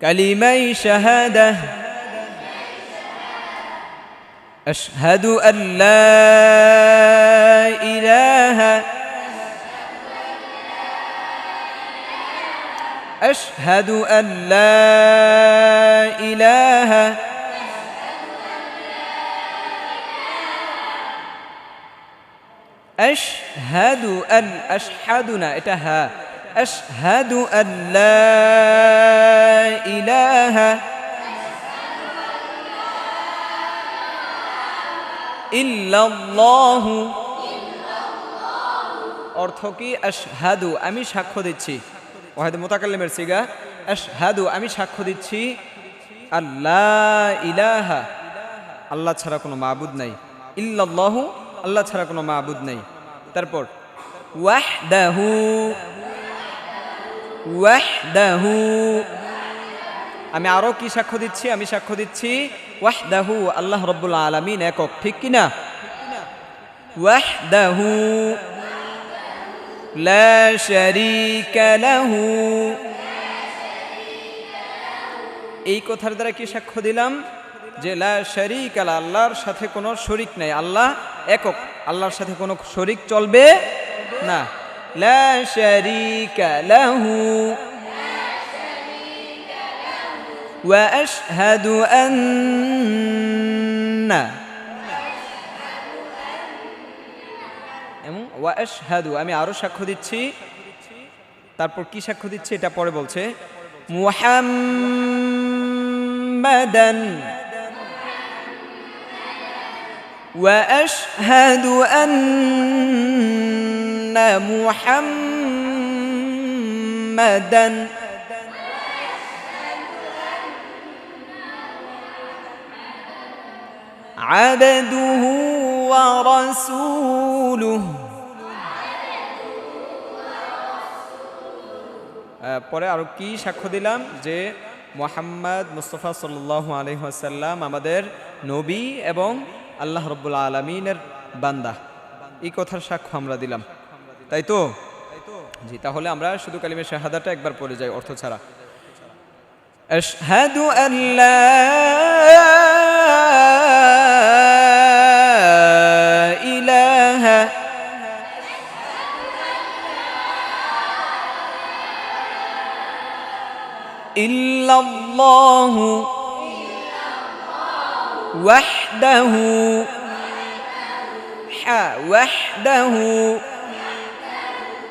كلمي شهادة. أشهد أن لا إله. أشهد أن لا إله. أشهد أن أشهدنا. إتها. أشهد أن لا إله إلا الله অর্থ কি আশহাদু আমি সাক্ষ্য দিচ্ছি ওয়াহিদ মোতাকাল্লিমের সিগা আশহাদু আমি সাক্ষ্য দিচ্ছি আল্লাহ ইলাহা আল্লাহ ছাড়া কোনো মাবুদ নাই ইল্লাল্লাহু আল্লাহ ছাড়া কোনো মাবুদ নাই তারপর ওয়াহদাহু ওয়াহদাহু। আমি আরও কি সাক্ষ্য দিচ্ছি? আমি সাক্ষ্য দিচ্ছি, ওয়াহদাহু আল্লাহ রব্বুল আলামিন একক, ঠিক কি না? ওয়াহদাহু। লাহু। এই কথার দ্বারা কি সাক্ষ্য দিলাম? যে লা শরিক আলা আল্লাহর সাথে কোনো শরিক নাই। আল্লাহ একক, আল্লাহর সাথে কোনো শরিক চলবে না। লা শরিকা লাহু وأشهد أن এবং ওয়াশহাদু আমি আরো সাক্ষ্য দিচ্ছি তারপর কি সাক্ষ্য দিচ্ছি এটা পরে বলছে মুহাম্মাদান وأشهد أن محمدا عبده ورسوله আহ, পরে আরো কি সাক্ষ্য দিলাম যে মোহাম্মদ মুস্তফা সাল্লাহ আলহাসাল্লাম আমাদের নবী এবং আল্লাহ রব্বুল আলমিনের বান্দা এই কথার সাক্ষ্য আমরা দিলাম তাই তো জি তাহলে আমরা শুধু কালিমে শাহাদাটা একবার পড়ে যাই অর্থ ছাড়া أشهد أن لا إله إلا الله وحده ح وحده